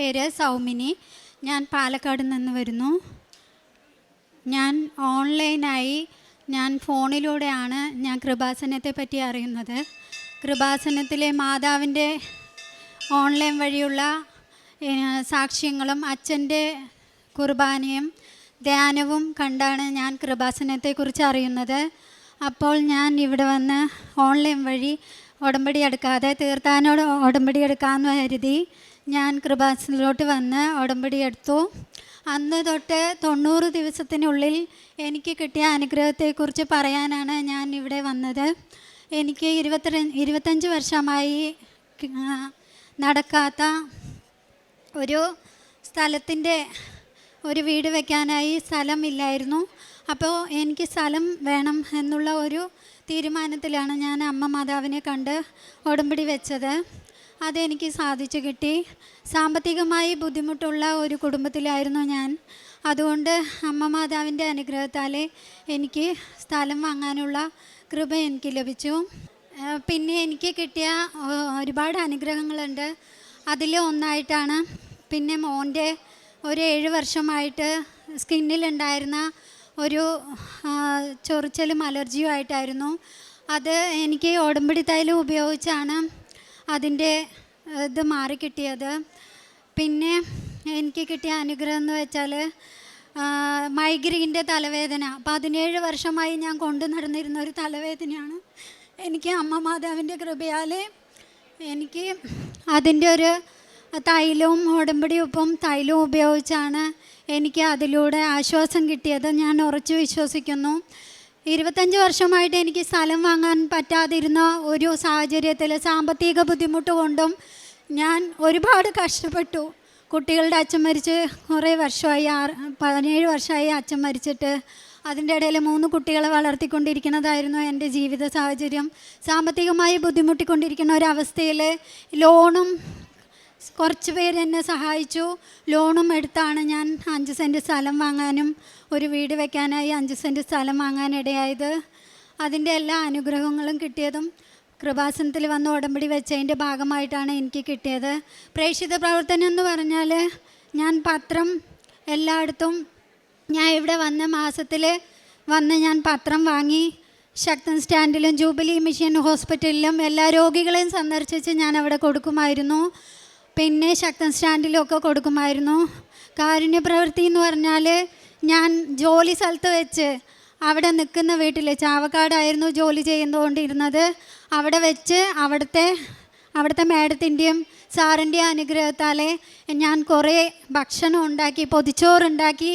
പേര് സൗമിനി. ഞാൻ പാലക്കാട് നിന്ന് വരുന്നു. ഞാൻ ഓൺലൈനായി ഞാൻ ഫോണിലൂടെയാണ് ഞാൻ കൃപാസനത്തെ പറ്റി അറിയുന്നത്. കൃപാസനത്തിലെ മാതാവിന്റെ ഓൺലൈൻ വഴിയുള്ള സാക്ഷ്യങ്ങളും അച്ഛന്റെ കുർബാനയും ധ്യാനവും കണ്ടാണ് ഞാൻ കൃപാസനത്തെക്കുറിച്ച് അറിയുന്നത്. അപ്പോൾ ഞാൻ ഇവിടെ വന്ന് ഓൺലൈൻ വഴി ഉടമ്പടി എടുക്കാതെ തീർത്ഥാനോട് ഉടമ്പടി എടുക്കാമെന്ന് കരുതി ഞാൻ കൃപാസനിലോട്ട് വന്ന് ഉടമ്പടി എടുത്തു. അന്ന് തൊട്ട് തൊണ്ണൂറ് ദിവസത്തിനുള്ളിൽ എനിക്ക് കിട്ടിയ അനുഗ്രഹത്തെക്കുറിച്ച് പറയാനാണ് ഞാൻ ഇവിടെ വന്നത്. എനിക്ക് ഇരുപത്തി ഇരുപത്തഞ്ച് വർഷമായി നടക്കാത്ത ഒരു സ്ഥലത്തിന്റെ ഒരു വീട് വെക്കാനായി സ്ഥലമില്ലായിരുന്നു. അപ്പോൾ എനിക്ക് സ്ഥലം വേണം എന്നുള്ള ഒരു തീരുമാനത്തിലാണ് ഞാൻ അമ്മ മാതാവിനെ കണ്ട് ഉടമ്പടി വെച്ചത്. അതെനിക്ക് സാധിച്ചു കിട്ടി. സാമ്പത്തികമായി ബുദ്ധിമുട്ടുള്ള ഒരു കുടുംബത്തിലായിരുന്നു ഞാൻ. അതുകൊണ്ട് അമ്മ മാതാവിന്റെ അനുഗ്രഹത്താലേ എനിക്ക് സ്ഥലം വാങ്ങാനുള്ള കൃപ എനിക്ക് ലഭിച്ചു. പിന്നെ എനിക്ക് കിട്ടിയ ഒരുപാട് അനുഗ്രഹങ്ങളുണ്ട്. അതിൽ ഒന്നായിട്ടാണ് പിന്നെ മോന്റെ ഒരു ഏഴ് വർഷമായിട്ട് സ്കിന്നിലുണ്ടായിരുന്ന ഒരു ചൊറിച്ചലും അലർജിയും ആയിട്ടായിരുന്നു അത് എനിക്ക് ഓടമ്പടി തൈലം ഉപയോഗിച്ചാണ് അതിന്റെ ഇത് മാറിക്കിട്ടിയത് പിന്നെ എനിക്ക് കിട്ടിയ അനുഗ്രഹം എന്ന് വെച്ചാൽ മൈഗ്രീന്റെ തലവേദന. പതിനേഴ് വർഷമായി ഞാൻ കൊണ്ടു നടന്നിരുന്ന ഒരു തലവേദനയാണ് എനിക്ക് അമ്മ മാതാവിന്റെ കൃപയാൽ എനിക്ക് അതിന്റെ ഒരു തൈലവും ഉടമ്പടി ഉപ്പും തൈലവും ഉപയോഗിച്ചാണ് എനിക്ക് അതിലൂടെ ആശ്വാസം കിട്ടിയത്. ഞാൻ ഉറച്ചു വിശ്വസിക്കുന്നു. ഇരുപത്തഞ്ച് വർഷമായിട്ട് എനിക്ക് സ്ഥലം വാങ്ങാൻ പറ്റാതിരുന്ന ഒരു സാഹചര്യത്തിൽ സാമ്പത്തിക ബുദ്ധിമുട്ട് കൊണ്ടും ഞാൻ ഒരുപാട് കഷ്ടപ്പെട്ടു. കുട്ടികളുടെ അച്ഛൻ മരിച്ച് കുറേ വർഷമായി ആറ് പതിനേഴ് വർഷമായി അച്ഛൻ മരിച്ചിട്ട് അതിന്റെ ഇടയിൽ മൂന്ന് കുട്ടികളെ വളർത്തിക്കൊണ്ടിരിക്കുന്നതായിരുന്നു എന്റെ ജീവിത സാഹചര്യം. സാമ്പത്തികമായി ബുദ്ധിമുട്ടിക്കൊണ്ടിരിക്കുന്ന ഒരവസ്ഥയിൽ ലോണും കുറച്ച് പേര് എന്നെ സഹായിച്ചു. ലോണും എടുത്താണ് ഞാൻ അഞ്ച് സെന്റ് സ്ഥലം വാങ്ങാനും ഒരു വീട് വെക്കാനായി അഞ്ച് സെന്റ് സ്ഥലം വാങ്ങാനിടയായത് അതിന്റെ എല്ലാ അനുഗ്രഹങ്ങളും കിട്ടിയതും കൃപാസനത്തിൽ വന്ന് ഉടമ്പടി വെച്ചതിന്റെ ഭാഗമായിട്ടാണ് എനിക്ക് കിട്ടിയത്. പ്രേക്ഷിത പ്രവർത്തനം എന്ന് പറഞ്ഞാൽ ഞാൻ പത്രം എല്ലായിടത്തും ഞാൻ ഇവിടെ വന്ന മാസത്തിൽ വന്ന് ഞാൻ പത്രം വാങ്ങി. ശക്തൻ സ്റ്റാൻഡിലും ജൂബിലി മിഷൻ ഹോസ്പിറ്റലിലും എല്ലാ രോഗികളെയും സന്ദർശിച്ച് ഞാൻ അവിടെ കൊടുക്കുമായിരുന്നു. പിന്നെ ശക്തൻ സ്റ്റാൻഡിലൊക്കെ കൊടുക്കുമായിരുന്നു. കാരുണ്യ പ്രവൃത്തി എന്ന് പറഞ്ഞാൽ ഞാൻ ജോലി സ്ഥലത്ത് വെച്ച് അവിടെ നിൽക്കുന്ന വീട്ടിൽ ചാവക്കാടായിരുന്നു ജോലി ചെയ്തുകൊണ്ടിരുന്നത്. അവിടെ വെച്ച് അവിടുത്തെ അവിടുത്തെ മേഡത്തിന്റെയും സാറിന്റെയും അനുഗ്രഹത്താലെ ഞാൻ കുറേ ഭക്ഷണം ഉണ്ടാക്കി പൊതിച്ചോറുണ്ടാക്കി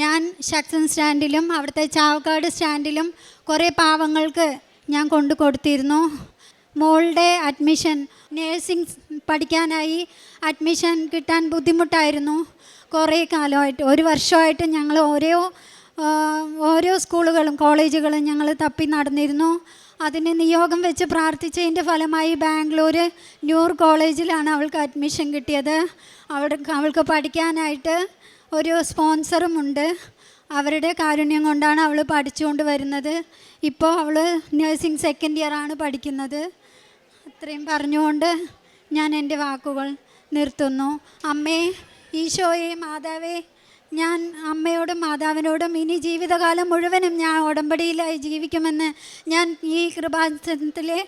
ഞാൻ ശക്തൻ സ്റ്റാൻഡിലും അവിടുത്തെ ചാവക്കാട് സ്റ്റാൻഡിലും കുറേ പാവങ്ങൾക്ക് ഞാൻ കൊണ്ടു കൊടുത്തിരുന്നു. മോളുടെ അഡ്മിഷൻ നേഴ്സിംഗ് പഠിക്കാനായി അഡ്മിഷൻ കിട്ടാൻ ബുദ്ധിമുട്ടായിരുന്നു. കുറേ കാലമായിട്ട് ഒരു വർഷമായിട്ട് ഞങ്ങൾ ഓരോ ഓരോ സ്കൂളുകളും കോളേജുകളും ഞങ്ങൾ തപ്പി നടന്നിരുന്നു. അതിന് നിയോഗം വെച്ച് പ്രാർത്ഥിച്ചതിന്റെ ഫലമായി ബാംഗ്ലൂർ ന്യൂർ കോളേജിലാണ് അവൾക്ക് അഡ്മിഷൻ കിട്ടിയത്. അവിടെ അവൾക്ക് പഠിക്കാനായിട്ട് ഒരു സ്പോൺസറും ഉണ്ട്. അവരുടെ കാരുണ്യം കൊണ്ടാണ് അവൾ പഠിച്ചുകൊണ്ട് വരുന്നത്. ഇപ്പോൾ അവൾ നഴ്സിംഗ് സെക്കൻഡ് ഇയർ ആണ് പഠിക്കുന്നത്. അത്രയും പറഞ്ഞുകൊണ്ട് ഞാൻ എന്റെ വാക്കുകൾ നിർത്തുന്നു. അമ്മേ ഈശോയെ മാതാവേ ഞാൻ അമ്മയോടും മാതാവിനോടും ഇനി ജീവിതകാലം മുഴുവനും ഞാൻ ഉടമ്പടിയിലായി ജീവിക്കുമെന്ന് ഞാൻ ഈ കൃപാസനത്തിലെ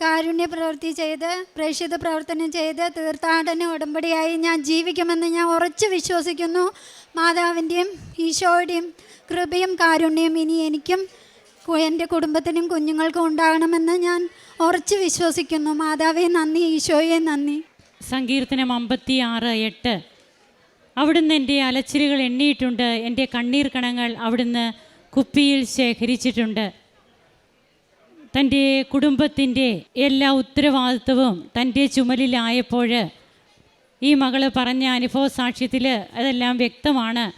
കാരുണ്യ പ്രവൃത്തി ചെയ്ത് പ്രേക്ഷിത പ്രവർത്തനം ചെയ്ത് തീർത്ഥാടന ഉടമ്പടിയായി ഞാൻ ജീവിക്കുമെന്ന് ഞാൻ ഉറച്ചു വിശ്വസിക്കുന്നു. മാതാവിന്റെയും ഈശോയുടെയും കൃപയും കാരുണ്യവും ഇനി എനിക്കും എന്റെ കുടുംബത്തിനും കുഞ്ഞുങ്ങൾക്കും ഉണ്ടാകണമെന്ന് ഞാൻ ഉറച്ചു വിശ്വസിക്കുന്നു. മാതാവേ നന്ദി ഈശോയെ നന്ദി. സങ്കീർത്തനം അമ്പത്തി ആറ് എട്ട്. അവിടുന്ന് എന്റെ അലച്ചിലുകൾ എണ്ണിയിട്ടുണ്ട്. എന്റെ കണ്ണീർ കണങ്ങൾ അവിടുന്ന് കുപ്പിയിൽ ശേഖരിച്ചിട്ടുണ്ട്. തന്റെ കുടുംബത്തിന്റെ എല്ലാ ഉത്തരവാദിത്വവും തന്റെ ചുമലിലായപ്പോൾ ഈ മകൾ പറഞ്ഞ അനുഭവ സാക്ഷ്യത്തിൽ അതെല്ലാം വ്യക്തമാണ്.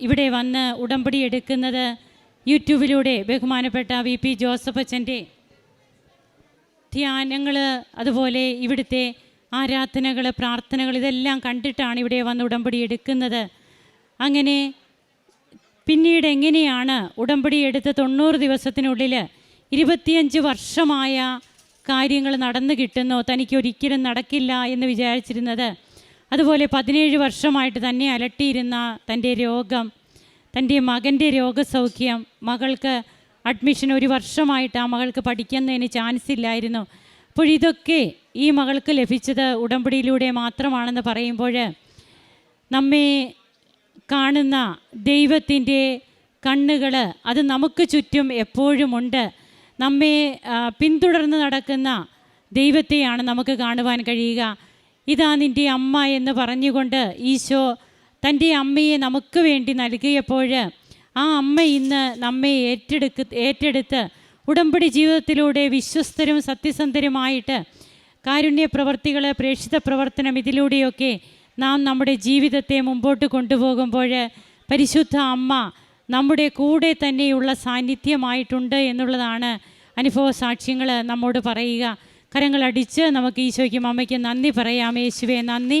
ഇവിടെ വന്ന് ഉടമ്പടി എടുക്കുന്നത് യൂട്യൂബിലൂടെ ബഹുമാനപ്പെട്ട വി പി ജോസഫ് അച്ഛന്റെ ധ്യാനങ്ങൾ അതുപോലെ ഇവിടുത്തെ ആരാധനകൾ പ്രാർത്ഥനകൾ ഇതെല്ലാം കണ്ടിട്ടാണ് ഇവിടെ വന്ന് ഉടമ്പടി എടുക്കുന്നത്. അങ്ങനെ പിന്നീട് എങ്ങനെയാണ് ഉടമ്പടി എടുത്ത് തൊണ്ണൂറ് ദിവസത്തിനുള്ളിൽ ഇരുപത്തിയഞ്ച് വർഷമായ കാര്യങ്ങൾ നടന്നു കിട്ടുന്നോ? തനിക്ക് ഒരിക്കലും നടക്കില്ല എന്ന് വിചാരിച്ചിരുന്നത്. അതുപോലെ പതിനേഴ് വർഷമായിട്ട് തന്നെ അലട്ടിയിരുന്ന തന്റെ രോഗം. തന്റെ മകന്റെ രോഗസൗഖ്യം മകൾക്ക് അഡ്മിഷൻ ഒരു വർഷമായിട്ട് ആ മകൾക്ക് പഠിക്കുന്നതിന് ചാൻസ് ഇല്ലായിരുന്നു. അപ്പോൾ ഇതൊക്കെ ഈ മകൾക്ക് ലഭിച്ചത് ഉടമ്പടിയിലൂടെ മാത്രമാണെന്ന് പറയുമ്പോൾ നമ്മെ കാണുന്ന ദൈവത്തിന്റെ കണ്ണുകൾ അത് നമുക്ക് ചുറ്റും എപ്പോഴുമുണ്ട് നമ്മെ പിന്തുടർന്ന് നടക്കുന്ന ദൈവത്തെയാണ് നമുക്ക് കാണുവാൻ കഴിയുക. ഇതാ നിന്റെ അമ്മ എന്ന് പറഞ്ഞുകൊണ്ട് ഈശോ തന്റെ അമ്മയെ നമുക്ക് വേണ്ടി നൽകിയപ്പോൾ ആ അമ്മ ഇന്ന് നമ്മെ ഏറ്റെടുക്ക് ഏറ്റെടുത്ത് ഉടമ്പടി ജീവിതത്തിലൂടെ വിശ്വസ്തരും സത്യസന്ധരുമായിട്ട് കാരുണ്യ പ്രവർത്തികൾ പ്രേക്ഷിത പ്രവർത്തനം ഇതിലൂടെയൊക്കെ നാം നമ്മുടെ ജീവിതത്തെ മുമ്പോട്ട് കൊണ്ടുപോകുമ്പോൾ പരിശുദ്ധ അമ്മ നമ്മുടെ കൂടെ തന്നെയുള്ള സാന്നിധ്യമായിട്ടുണ്ട് എന്നുള്ളതാണ് അനുഭവ സാക്ഷ്യങ്ങൾ നമ്മോട് പറയുക. കരങ്ങളടിച്ച് നമുക്ക് ഈശോയ്ക്കും അമ്മയ്ക്കും നന്ദി പറയാം. യേശുവെ നന്ദി.